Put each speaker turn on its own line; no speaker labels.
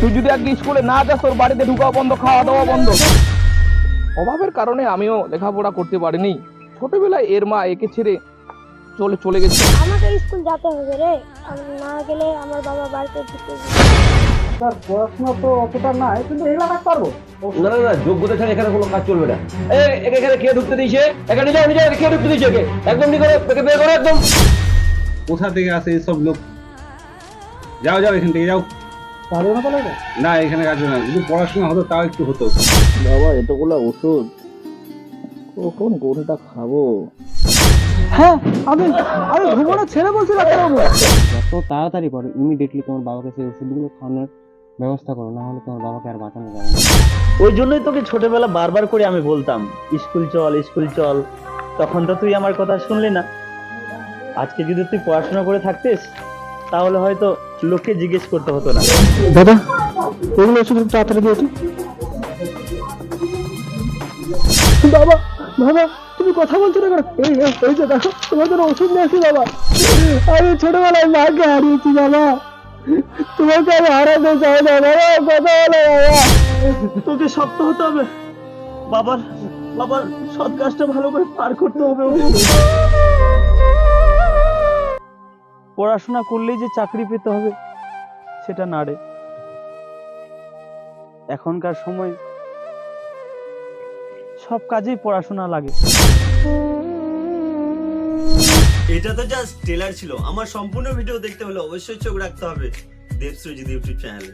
তুই যদি আজকে স্কুলে না যাস তোর বাড়িতে ঢুকাও বন্ধ খাওয়া দাওয়া বন্ধ। অভাবের কারণে আমিও লেখাপড়া করতে পারিনি। ছোটবেলায় এর মা একে ছেড়ে চলে চলে গেছে।
আমাকে স্কুল যেতে হবে রে। না গেলে আমার বাবা বাড়িতে ঢুকে।
স্যার পড়াশোনা তো অতটা নাই কিন্তু এগুলো পারব।
না না না যোগ্যতা ছাড়া এখানে কোনো কাজ চলবে না। এ একে এখানে কে ঢুকতে দিয়েছে? এখানে যাও নিজে কে ঢুকতে দিয়েছে একে? একদম নি করে একে বের করো একদম।
কোথা থেকে আসে এইসব লোক? যাও যাও এখান থেকে যাও।
পারবে না বলে
না এখানে কাজ না। যদি পড়াশোনা হতো তাও একটু হতো।
বাবা এতগুলো ওষুধ। কখন কোনটা খাব?
হ্যাঁ আমি আমি ঘুমানো ছেড়ে বলছি ডাক্তারবাবু
যত তাড়াতাড়ি পারো ইমিডিয়েটলি তোমার বাবাকে সেই ওষুধগুলো খাওয়ানোর ব্যবস্থা করো না হলে তোমার বাবাকে আর বাঁচানো যাবে না।
ওই জন্যই তোকে ছোটবেলা বারবার করে আমি বলতাম স্কুল চল স্কুল চল। তখন তো তুই আমার কথা শুনলি না। আজকে যদি তুই পড়াশোনা করে থাকতিস তাহলে হয়তো লোককে জিজ্ঞেস করতে হতো না।
দাদা এগুলো ওষুধ তাড়াতাড়ি দিয়েছ? বাবা বাবা তুমি কথা বলছো না এই এই, যে দেখো তোমার জন্য ওষুধ নিয়ে আসি বাবা। আমি ছোটবেলায় মাকে হারিয়েছি বাবা। তোমাকে আমি হারাতে চাই না বাবা কথা বলো বাবা।
তোকে শক্ত হতে হবে। বাবার বাবার সৎ কাজটা ভালো করে পার করতে হবে। পড়াশোনা করলেই যে চাকরি পেতে হবে, সেটা না রে। এখনকার সময় সব কাজেই পড়াশোনা লাগে।
এটা তো জাস্ট ট্রেলার ছিল। আমার সম্পূর্ণ ভিডিও দেখতে হলে অবশ্যই চোখ রাখতে হবে। দেবসৃজিত ইউটিউব চ্যানেলে